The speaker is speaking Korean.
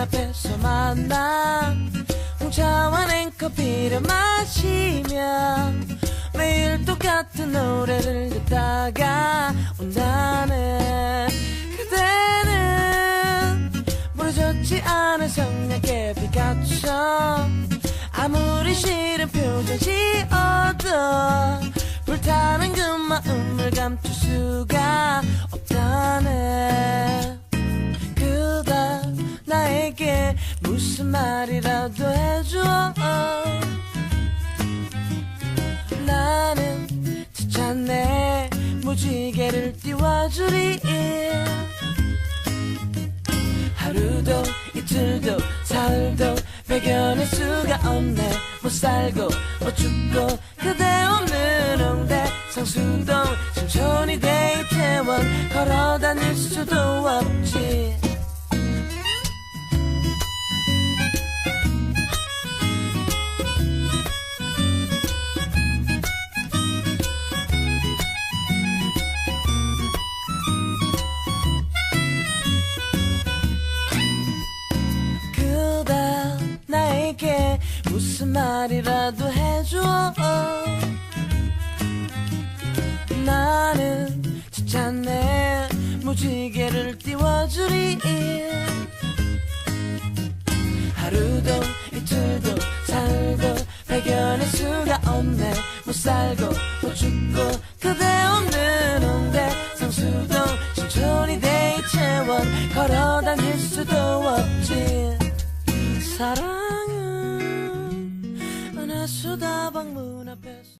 앞에서 만나 홍차와 냉커피를 마시며 매일 똑같은 노래를 듣다가 온다는 그대는 부러졌지 않은 성냥개 피카츄 아무리 싫은 표정 지어도 불타는 그 마음을 감출 수가 무슨 말이라도 해줘. 나는 지쳤네. 무지개를 띄워주리. 하루도 이틀도 사흘도 배견할 수가 없네. 못 살고 못 죽고 그대 없는 홍대. 성수동 신촌이 데이트원. 걸어 다닐 수도 무슨 말이라도 해줘. 나는 지쳤네. 무지개를 띄워주리. 하루도 이틀도 사흘도 발견할 수가 없네. 못 살고 못 죽고 그대 없는 홍대. 성수동 신촌이 데이트원. 걸어 다닐 수도 없지. 은하 수다방 문 앞에서